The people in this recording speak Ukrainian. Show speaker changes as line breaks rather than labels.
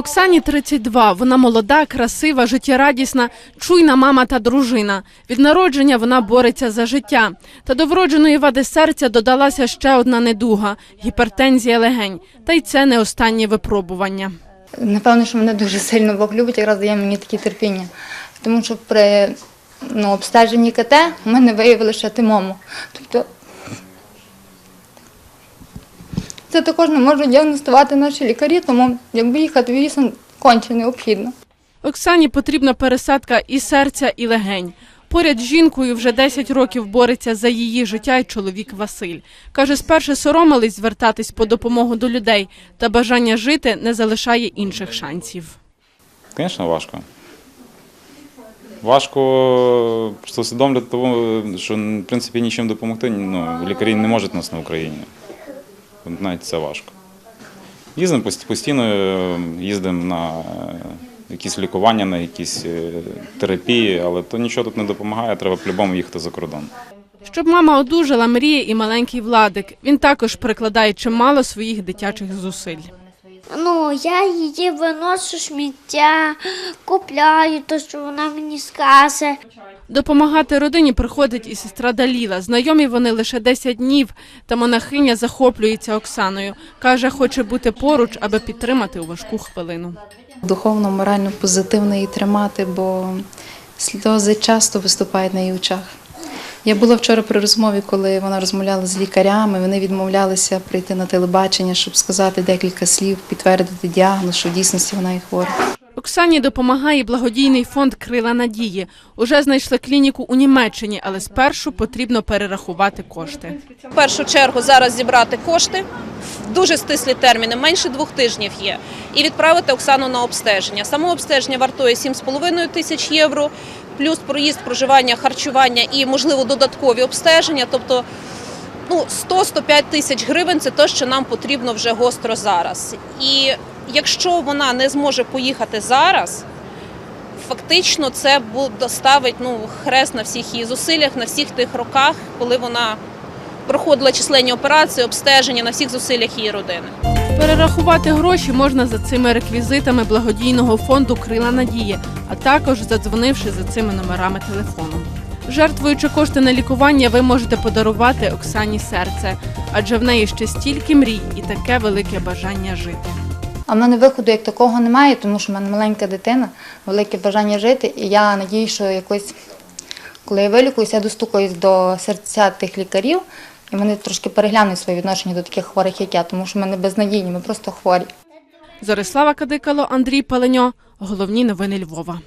Оксані 32. Вона молода, красива, життєрадісна, чуйна мама та дружина. Від народження вона бореться за життя. Та до вродженої вади серця додалася ще одна недуга гіпертензія легень. Та й це не останнє випробування.
Напевно, що мене дуже сильно Бог любить, якраз дає мені такі терпіння. Тому що при ну, обстеженні КТ у мене виявили ще тимому. Тобто це також не можуть діагностувати наші лікарі, тому якби їхати в конче необхідно.
Оксані потрібна пересадка і серця, і легень. Поряд з жінкою вже 10 років бореться за її життя й чоловік Василь. Каже, спершу соромились звертатись по допомогу до людей, та бажання жити не залишає інших шансів.
Звісно, важко. Важко просто усвідомлювати того, що в принципі нічим допомогти ну, лікарі не можуть нас на Україні. Навіть це важко. Їздимо постійно, е, їздимо на е, якісь лікування, на якісь е, терапії, але то нічого тут не допомагає, треба по-любому їхати за кордон.
Щоб мама одужала, мріє і маленький владик. Він також прикладає чимало своїх дитячих зусиль.
Ну, я її виношу сміття, купляю те, що вона мені скаже.
Допомагати родині приходить і сестра Даліла. Знайомі вони лише 10 днів, та монахиня захоплюється Оксаною. Каже, хоче бути поруч, аби підтримати у важку хвилину.
Духовно, морально позитивно її тримати, бо сльози часто виступають на її очах. Я була вчора при розмові, коли вона розмовляла з лікарями. Вони відмовлялися прийти на телебачення, щоб сказати декілька слів, підтвердити діагноз, що в дійсності вона і хвора.
Оксані допомагає благодійний фонд Крила Надії. Уже знайшли клініку у Німеччині, але спершу потрібно перерахувати кошти.
В першу чергу зараз зібрати кошти в дуже стислі терміни, менше двох тижнів є, і відправити Оксану на обстеження. Само обстеження вартує 7,5 тисяч євро, плюс проїзд, проживання, харчування і, можливо, додаткові обстеження. Тобто ну, 100-105 тисяч гривень це те, що нам потрібно вже гостро зараз. І якщо вона не зможе поїхати зараз, фактично це буде ставить ну, хрест на всіх її зусиллях, на всіх тих роках, коли вона проходила численні операції, обстеження на всіх зусиллях її родини.
Перерахувати гроші можна за цими реквізитами благодійного фонду Крила Надії, а також задзвонивши за цими номерами телефону. Жертвуючи кошти на лікування, ви можете подарувати Оксані серце, адже в неї ще стільки мрій і таке велике бажання жити.
А в мене виходу як такого немає, тому що в мене маленька дитина, велике бажання жити, і я надію, що якось, коли я вилікуюся, я достукаюсь до серця тих лікарів, і вони трошки переглянуть своє відношення до таких хворих, як я, тому що ми мене безнадійні, ми просто хворі.
Зорислава Кадикало, Андрій Паленьо. Головні новини Львова.